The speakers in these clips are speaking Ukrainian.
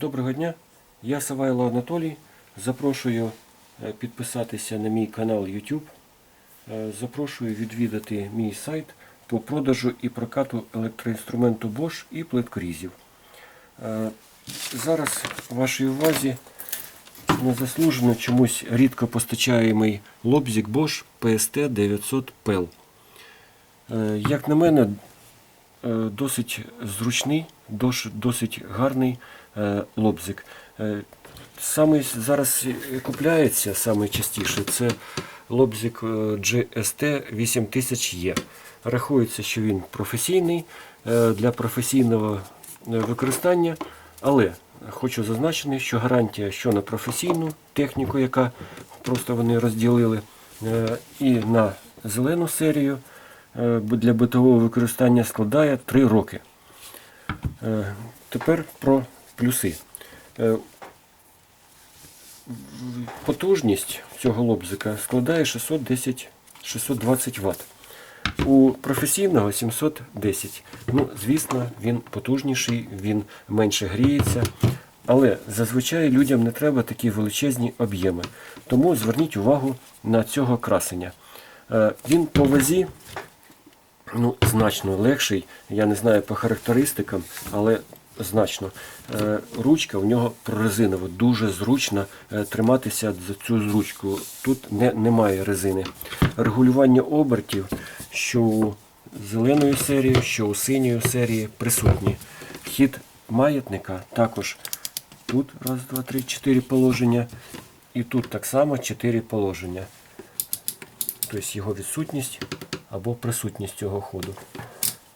Доброго дня, я Савайло Анатолій. Запрошую е, підписатися на мій канал YouTube. Е, Запрошую відвідати мій сайт по продажу і прокату електроінструменту Bosch і плиткорізів. Е, Зараз вашій увазі незаслужено чомусь рідко постачаємий лобзик Bosch PST 900 PEL. Як на мене, досить зручний, досить гарний лобзик. Е, Саме зараз купляється саме частіше це лобзик е, GST 8000E. Рахується, що він професійний е, для професійного е, використання, але хочу зазначити, що гарантія, що на професійну техніку, яка просто вони розділили, е, і на зелену серію е, для битового використання складає 3 роки. Е, Тепер про плюси. Е, Потужність цього лобзика складає 610 620 Вт. У професійного 710. Ну, звісно, він потужніший, він менше гріється. Але зазвичай людям не треба такі величезні об'єми. Тому зверніть увагу на цього красення. Е, Він по вазі ну, значно легший. Я не знаю по характеристикам, але значно. Е, Ручка у нього прорезинова, дуже зручно е, триматися за цю ручку. Тут не, немає резини. Регулювання обертів, що у зеленої серії, що у синьої серії присутні. Хід маятника також тут раз, два, три, чотири положення. І тут так само чотири положення тобто його відсутність або присутність цього ходу.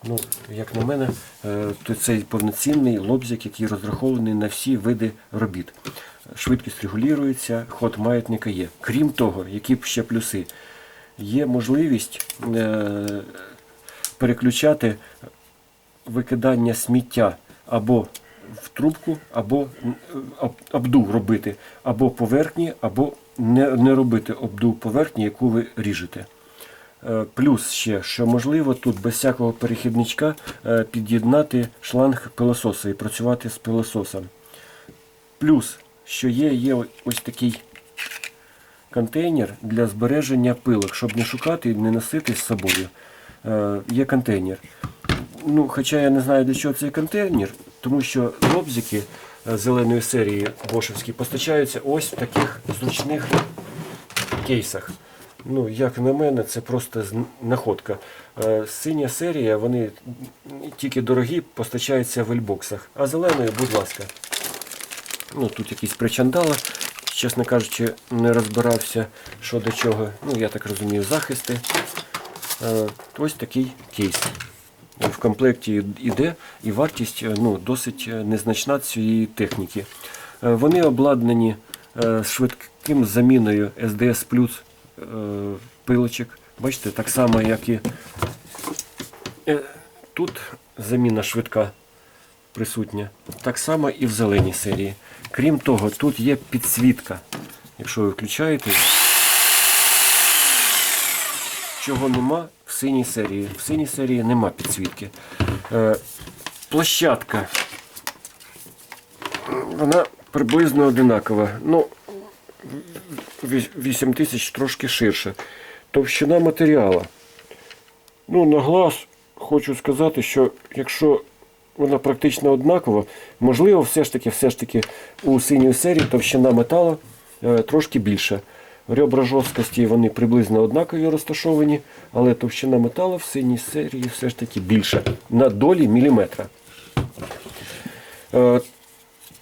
Ну, як на мене, е, то це повноцінний лобзик, який розрахований на всі види робіт. Швидкість регулюється, ход маятника є. Крім того, які б ще плюси, є можливість е, переключати викидання сміття або в трубку, або об- обдув робити, або поверхні, або не робити обдув поверхні, яку ви ріжете. Е, Плюс ще, що можливо тут без всякого перехідничка е, під'єднати шланг пилососа і працювати з пилососом. Плюс, що є, є ось такий контейнер для збереження пилок, щоб не шукати і не носити з собою. Е, Є контейнер. Ну, хоча я не знаю для чого цей контейнер, тому що лобзики зеленої серії бошевські постачаються ось в таких зручних кейсах. Ну, як на мене, це просто зн- находка. Е, Синя серія, вони тільки дорогі, постачаються в ельбоксах. А зеленою, будь ласка. Ну, тут якісь причандали. Чесно кажучи, не розбирався, що до чого. Ну, я так розумію, захисти. Е, Ось такий кейс. В комплекті йде і вартість е, ну, досить незначна цієї техніки. Вони обладнані швидким заміною SDS Plus пилочок. Бачите, так само, як і е, тут заміна швидка присутня. Так само і в зеленій серії. Крім того, тут є підсвітка. Якщо ви включаєте, чого нема в синій серії. В синій серії нема підсвітки. Е, площадка. Вона приблизно одинакова. Ну, 8 тисяч трошки ширше. Товщина матеріалу. Ну, на глаз хочу сказати, що якщо вона практично однакова, можливо, все ж таки, все ж таки у синій серії товщина металу е, трошки більша. Ребра жорсткості вони приблизно однакові розташовані, але товщина металу в синій серії все ж таки більша на долі міліметра. Е,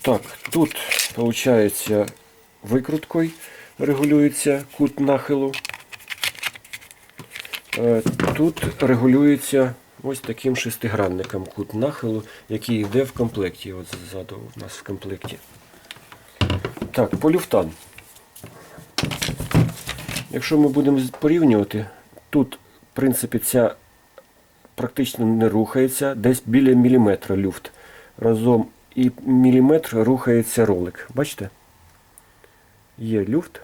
так, тут виходить викруткою регулюється кут нахилу. Е, Тут регулюється ось таким шестигранником кут нахилу, який йде в комплекті. От ззаду у нас в комплекті. Так, по люфтам. Якщо ми будемо порівнювати, тут, в принципі, ця практично не рухається, десь біля міліметра люфт. Разом і міліметр рухається ролик. Бачите? Є люфт,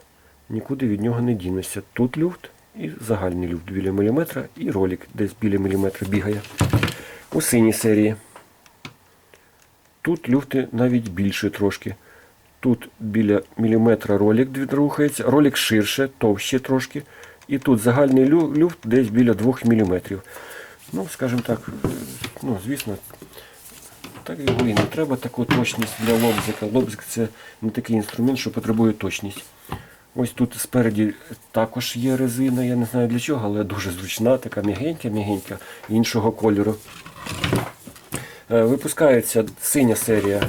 нікуди від нього не дінешся. Тут люфт і загальний люфт біля міліметра, і ролик десь біля міліметра бігає. У синій серії. Тут люфти навіть більше трошки. Тут біля міліметра ролик рухається, ролик ширше, товще трошки. І тут загальний люфт десь біля 2 мм. Ну, скажімо так, е, ну, звісно, так його і не треба таку точність для лобзика. Лобзик це не такий інструмент, що потребує точність. Ось тут спереді також є резина, я не знаю для чого, але дуже зручна, така м'ягенька-м'ягенька, іншого кольору. Е, Випускається синя серія,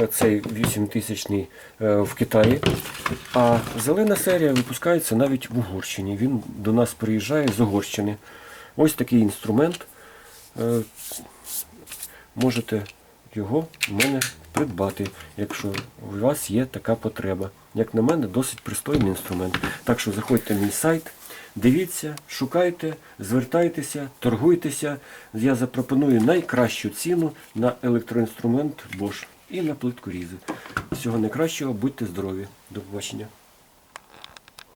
е, цей 8000 е, в Китаї. А зелена серія випускається навіть в Угорщині. Він до нас приїжджає з Угорщини. Ось такий інструмент. Можете його в мене придбати, якщо у вас є така потреба. Як на мене, досить пристойний інструмент. Так що заходьте на мій сайт, дивіться, шукайте, звертайтеся, торгуйтеся. Я запропоную найкращу ціну на електроінструмент Bosch і на плитку різи. Всього найкращого, будьте здорові. До побачення.